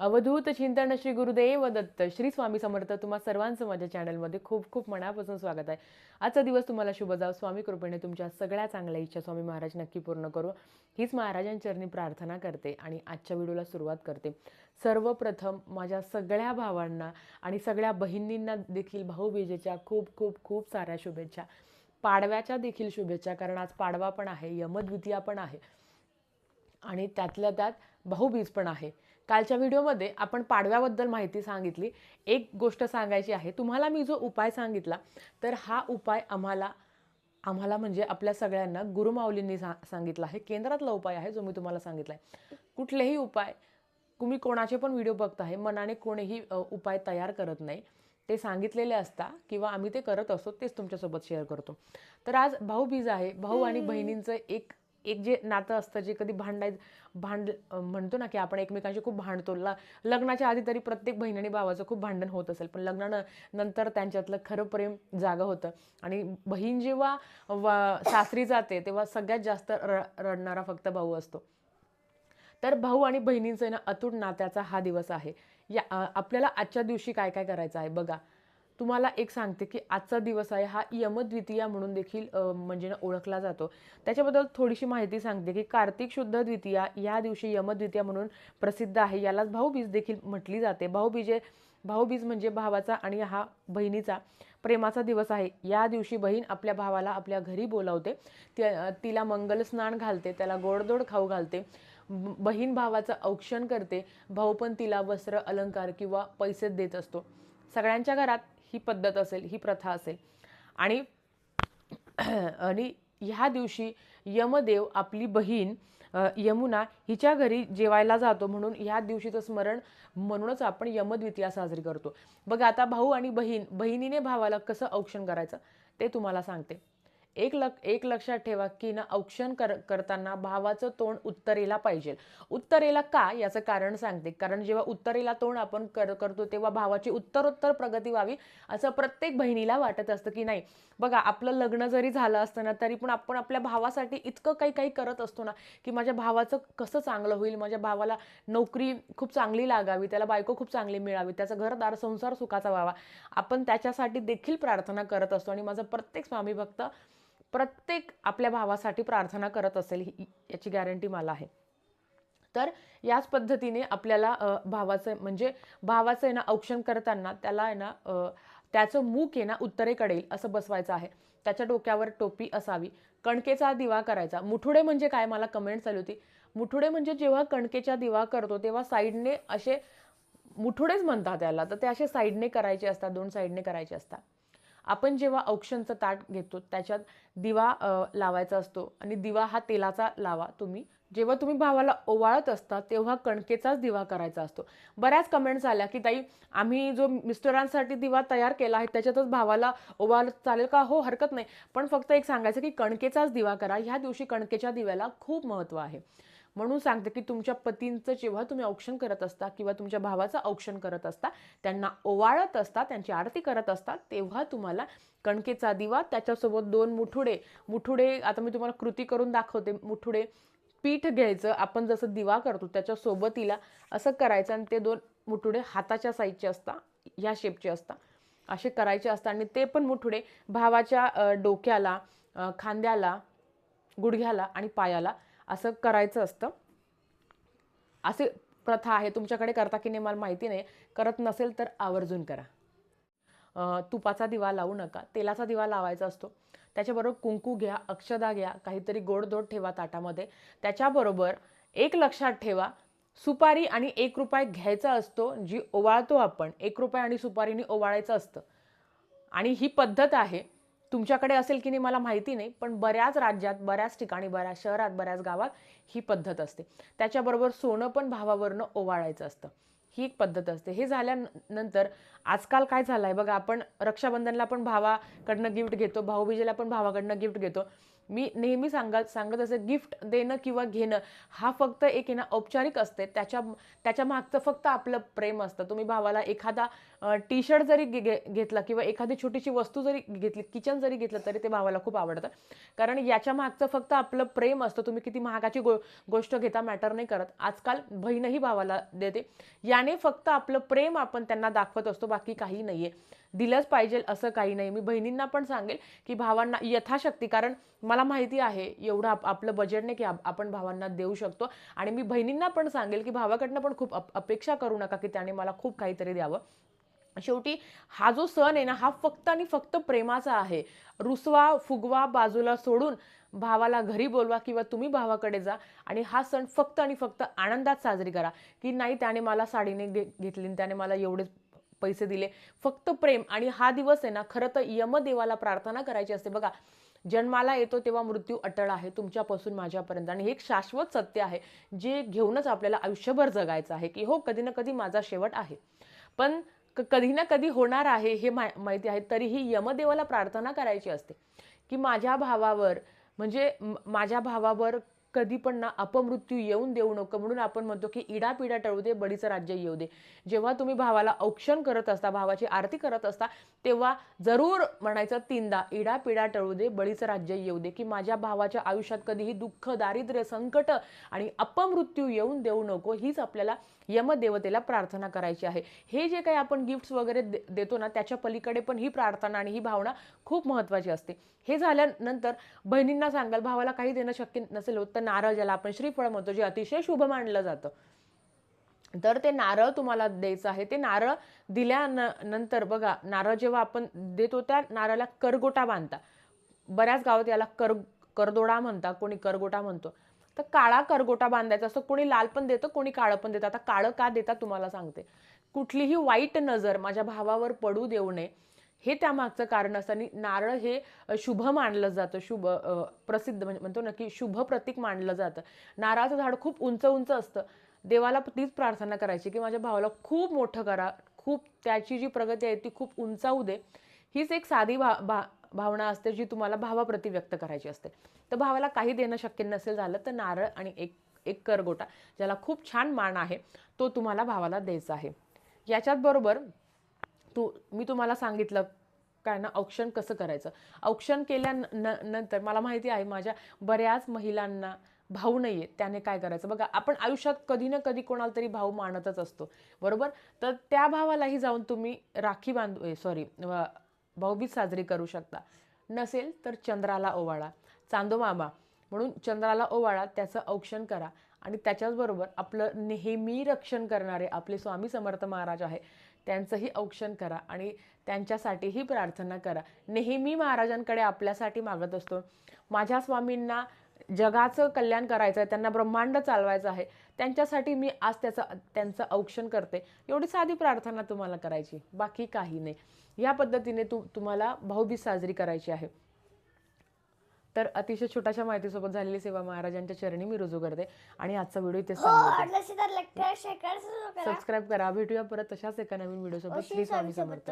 अवधूत चिंतन श्री गुरुदेव दत्त श्री स्वामी समर्थ. तुम्हा सर्वांचं माझ्या चॅनलमध्ये खूप खूप मनापासून स्वागत आहे. आजचा दिवस तुम्हाला शुभ जाव. स्वामी कृपेने तुमच्या सगळ्या चांगल्या इच्छा स्वामी महाराज नक्की पूर्ण करू. हीच महाराजांचरणी प्रार्थना करते आणि आजच्या व्हिडिओला सुरुवात करते. सर्वप्रथम माझ्या सगळ्या भावांना आणि सगळ्या बहिणींना देखील भाऊबीजेच्या खूप खूप खूप साऱ्या शुभेच्छा. पाडव्याच्या देखील शुभेच्छा कारण आज पाडवा पण आहे यमद्वितीया पण आहे. आणि त्यातल्या त्यात भाऊबीज पण आहे. कालच्या व्हिडिओमध्ये आपण पाडव्याबद्दल माहिती सांगितली. एक गोष्ट सांगायची आहे तुम्हाला मी जो उपाय सांगितला तर हा उपाय आम्हाला आम्हाला म्हणजे आपल्या सगळ्यांना गुरुमाऊलींनी सा सांगितला आहे. केंद्रातला उपाय आहे जो मी तुम्हाला सांगितला आहे. कुठलेही उपाय तुम्ही कोणाचे पण व्हिडिओ बघताय मनाने कोणीही उपाय तयार करत नाही. ते सांगितलेले असता किंवा आम्ही ते करत असतो तेच तुमच्यासोबत शेअर करतो. तर आज भाऊबीज आहे. भाऊ आणि बहिणींचं एक एक जे नातं असतं जे कधी भांडाय भांड म्हणतो ना की आपण एकमेकांशी खूप भांडतो. ल लग्नाच्या आधी तरी प्रत्येक बहीण आणि भावाचं खूप भांडण होत असेल पण लग्नानं नंतर त्यांच्यातलं खरं प्रेम जागं होतं. आणि बहीण जेव्हा वा- सासरी जाते तेव्हा सगळ्यात जास्त र रडणारा फक्त भाऊ असतो. तर भाऊ आणि बहिणींचं ना अतूट नात्याचा हा दिवस आहे. या आपल्याला आजच्या दिवशी काय काय करायचं आहे? बघा तुम्हाला एक सांगते की आजचा दिवस आहे हा यमद्वितीया म्हणून देखील म्हणजे ना ओळखला जातो. त्याच्याबद्दल थोडीशी माहिती सांगते की कार्तिक शुद्ध द्वितीया या दिवशी यमद्वितीया म्हणून प्रसिद्ध आहे. यालाच भाऊबीज देखील म्हटली जाते. भाऊबीजे भाऊबीज म्हणजे भावाचा आणि हा बहिणीचा प्रेमाचा दिवस आहे. या दिवशी बहीण आपल्या भावाला आपल्या घरी बोलावते. तिला मंगल स्नान घालते त्याला गोडदोड खाऊ घालते. बहीण भावाचं औक्षण करते. भाऊ पण तिला वस्त्र अलंकार किंवा पैसे देत असतो. सगळ्यांच्या घरात ही पद्धत असेल ही प्रथा असेल. आणि आणि ह्या दिवशी यमदेव आपली बहीण यमुना हिच्या घरी जेवायला जातो म्हणून ह्या दिवशीचं स्मरण म्हणूनच आपण यमद्वितीया साजरी करतो. बघा आता भाऊ आणि बहीण बहिणीने भावाला कसं औक्षण करायचं ते तुम्हाला सांगते. एक लक एक लक्षात ठेवा की ना औक्षण कर करताना भावाचं तोंड उत्तरेला पाहिजे. उत्तरेला का? याचं कारण सांगते. कारण जेव्हा उत्तरेला तोंड आपण कर करतो तेव्हा भावाची उत्तरोत्तर प्रगती व्हावी असं प्रत्येक बहिणीला वाटत असतं की नाही. बघा आपलं लग्न जरी झालं असतं ना तरी पण आपण आपल्या भावासाठी इतकं काही काही करत असतो ना की माझ्या भावाचं कसं चांगलं होईल? माझ्या भावाला नोकरी खूप चांगली लागावी त्याला बायको खूप चांगली मिळावी त्याचा घरदार संसार सुखाचा व्हावा. आपण त्याच्यासाठी देखील प्रार्थना करत असतो आणि माझा प्रत्येक स्वामी भक्त प्रत्येक आपल्या भावासाठी प्रार्थना करत असेल ही- याची गॅरंटी मला आहे. तर याच पद्धतीने आपल्याला भावाचं म्हणजे भावाचं आहे ना औक्षण करताना त्याला आहे ना त्याचं मूक आहे ना उत्तरेकडे येईल असं बसवायचं आहे. त्याच्या डोक्यावर टोपी असावी. कणकेचा दिवा करायचा. मुठुडे म्हणजे काय? मला कमेंट चालू होती. मुठुडे म्हणजे जेव्हा कणकेचा दिवा करतो तेव्हा साईडने असे मुठुडेच म्हणतात त्याला तर ते असे साईडने करायचे असतात दोन साईडने करायचे असतात. आपण जेव्हा औक्षणचं ताट घेतो त्याच्यात दिवा लावायचा असतो आणि दिवा हा तेलाचा लावा तुम्ही. जेव्हा तुम्ही भावाला ओवाळत असता तेव्हा कणकेचाच दिवा करायचा असतो. बऱ्याच कमेंट्स आल्या की ताई आम्ही जो मिस्टरांसाठी दिवा तयार केला आहे त्याच्यातच भावाला ओवाळत चालेल का? हो हरकत नाही. पण फक्त एक सांगायचं की कणकेचाच दिवा करा. ह्या दिवशी कणकेच्या दिव्याला खूप महत्त्व आहे. म्हणून सांगते की तुमच्या पतींचं जेव्हा तुम्ही औक्षण करत असता किंवा तुमच्या भावाचं औक्षण करत असता त्यांना ओवाळत असता त्यांची आरती करत असता तेव्हा तुम्हाला कणकेचा दिवा त्याच्यासोबत दोन मुठुडे मुठुडे आता मी तुम्हाला कृती करून दाखवते मुठुडे पीठ घ्यायचं आपण जसं दिवा करतो त्याच्या सोबतीला असं करायचं आणि ते दोन मुठुडे हाताच्या साईजचे असतात ह्या शेपचे असतात असे करायचे असतात आणि ते पण मुठुडे भावाच्या डोक्याला खांद्याला गुडघ्याला आणि पायाला असं करायचं असतं. असे प्रथा आहे तुमच्याकडे करता की नाही मला माहिती नाही. करत नसेल तर आवर्जून करा. तुपाचा दिवा लावू नका तेलाचा दिवा लावायचा असतो. त्याच्याबरोबर कुंकू घ्या अक्षदा घ्या काहीतरी गोडधोड ठेवा ताटामध्ये. त्याच्याबरोबर एक लक्षात ठेवा सुपारी आणि एक रुपये घ्यायचा असतो जी ओवाळतो आपण. एक रुपये आणि सुपारीने ओवाळायचं असतं. आणि ही पद्धत आहे तुमच्याकडे असेल की नाही मला माहिती नाही पण बऱ्याच राज्यात बऱ्याच ठिकाणी बऱ्याच शहरात बऱ्याच गावात ही पद्धत असते. त्याच्याबरोबर सोनं पण भावावरनं ओवाळायचं असतं. ही एक पद्धत असते. हे झाल्यानंतर आजकाल काय झालं आहे बघा आपण रक्षाबंधनला पण भावाकडनं गिफ्ट घेतो भाऊबीजेला पण भावाकडनं गिफ्ट घेतो. मी नेहमी सांगा सांगत असे गिफ्ट देणं किंवा घेणं हा फक्त एक आहे ना औपचारिक असते. त्याच्या त्याच्या मागचं फक्त आपलं प्रेम असतं. तुम्ही भावाला एखादा टी शर्ट जरी घे- घेतला किंवा एखादी छोटीशी वस्तू जरी घेतली किचन जरी घेतलं तरी ते भावाला खूप आवडतं. कारण याच्या मागचं फक्त आपलं प्रेम असतं. तुम्ही किती महागाची गो गोष्ट घेता मॅटर नाही करत. आजकाल बहीणही भावाला देते. याने फक्त आपलं प्रेम आपण त्यांना दाखवत असतो. बाकी काही नाही आहे दिलंच पाहिजे असं काही नाही. मी बहिणींना पण सांगेल की भावांना यथाशक्ती कारण मला माहिती आहे एवढं आप- आपलं बजेट नाही की आप- आपण भावांना देऊ शकतो. आणि मी बहिणींना पण सांगेल की भावाकडनं पण खूप अप- अपेक्षा करू नका की त्याने मला खूप काहीतरी द्यावं. शेवटी हा जो सण आहे ना हा फक्त आणि फक्त प्रेमाचा आहे. रुसवा फुगवा बाजूला सोडून भावाला घरी बोलवा किंवा तुम्ही भावाकडे जा आणि हा सण फक्त आणि फक्त आनंदात साजरी करा. की नाही त्याने मला साडीने घे- घेतली आणि त्याने मला एवढे पैसे दिले. फक्त प्रेम आणि हा दिवस आहे ना खरं तर यमदेवाला प्रार्थना करायची असते. बघा जन्माला येतो तेव्हा मृत्यू अटळ आहे तुमच्यापासून माझ्यापर्यंत. आणि हे एक शाश्वत सत्य आहे जे घेऊनच आपल्याला आयुष्यभर जगायचं आहे की हो कधी ना कधी माझा शेवट आहे. पण क- कधी ना कधी होणार आहे हे मा माहिती आहे तरीही यमदेवाला प्रार्थना करायची असते की माझ्या भावावर म्हणजे माझ्या भावावर कधी पण ना अपमृत्यू येऊन देऊ नको. म्हणून आपण म्हणतो की इडापिडा टळू दे बडीचं राज्य येऊ दे. जेव्हा तुम्ही भावाला औक्षण करत असता भावाची आरती करत असता तेव्हा जरूर म्हणायचं तीनदा इडापिडा टळू दे बळीचं राज्य येऊ दे. की माझ्या भावाच्या आयुष्यात कधीही दुःख दारिद्र्य संकट आणि अपमृत्यू येऊन देऊ नको हीच आपल्याला यमदेवतेला प्रार्थना करायची आहे. हे जे काही आपण गिफ्ट्स वगैरे दे- देतो ना त्याच्या पलीकडे पण ही प्रार्थना आणि ही भावना खूप महत्त्वाची असते. हे झाल्यानंतर बहिणींना सांगाल भावाला काही देणं शक्य नसेल होत नारळ ज्याला आपण श्रीफळ म्हणतो जे अतिशय शुभ मानलं जातं. तर ते नारळ तुम्हाला द्यायचं आहे. ते नारळ दिल्यानंतर बघा नारळ जेव्हा आपण देतो त्या नारळाला करगोटा बांधता. बऱ्याच गावात याला कर करदोडा म्हणता कोणी करगोटा म्हणतो. तर काळा करगोटा बांधायचा असतो कोणी लाल पण देतं कोणी काळं पण देतं. आता काळं का देतात तुम्हाला सांगते. कुठलीही वाईट नजर माझ्या भावावर पडू देऊ नये. हे त्यामागचं कारण असतं आणि नारळ हे शुभ मानलं जातं. शुभ प्रसिद्ध म्हणजे म्हणतो ना की शुभ प्रतीक मानलं जातं. नारळाचं झाड खूप उंच उंच असतं. देवाला तीच प्रार्थना करायची की माझ्या भावाला खूप मोठं करा. खूप त्याची जी प्रगती आहे ती खूप उंचावू दे. हीच एक साधी भा भा भावना असते जी तुम्हाला भावाप्रती व्यक्त करायची असते. तर भावाला काही देणं शक्य नसेल झालं तर नारळ आणि एक एक करगोटा ज्याला खूप छान मान आहे तो तुम्हाला भावाला द्यायचा आहे. याच्यात बरोबर तू मी तुम्हाला सांगितलं काय ना औक्षण कसं करायचं? औक्षण केल्या नंतर मला माहिती आहे माझ्या बऱ्याच महिलांना भाऊ नाही आहे त्याने काय करायचं? बघा आपण आयुष्यात कधी ना कधी कोणाला तरी भाऊ मानतच असतो बरोबर? तर त्या भावालाही जाऊन तुम्ही राखी बांधू सॉरी भाऊबीज साजरी करू शकता. नसेल तर चंद्राला ओवाळा. चांदोमामा म्हणून चंद्राला ओवाळा त्याचं औक्षण करा. आणि त्याच्याचबरोबर आपलं नेहमी रक्षण करणारे आपले स्वामी समर्थ महाराज आहे. त्यांचंही औक्षण करा आणि त्यांच्यासाठीही प्रार्थना करा. नेहमी महाराजांकडे आपल्यासाठी मागत असतो. माझ्या स्वामींना जगाचं कल्याण करायचं आहे त्यांना ब्रह्मांड चालवायचं आहे त्यांच्यासाठी मी आज त्याचं त्यांचं औक्षण करते. एवढी साधी प्रार्थना तुम्हाला करायची बाकी काही नाही. या पद्धतीने तू तुम्हाला भाऊबीज साजरी करायची आहे. तर अतिशय छोट्याशा माहितीसोबत झालेली सेवा महाराजांच्या चरणी मी रुजू करते. आणि आजचा व्हिडिओ इथे हो सबस्क्राईब करा. भेटूया परत तशाच एका नवीन व्हिडिओ सोबत श्री स्वामी समर्थ.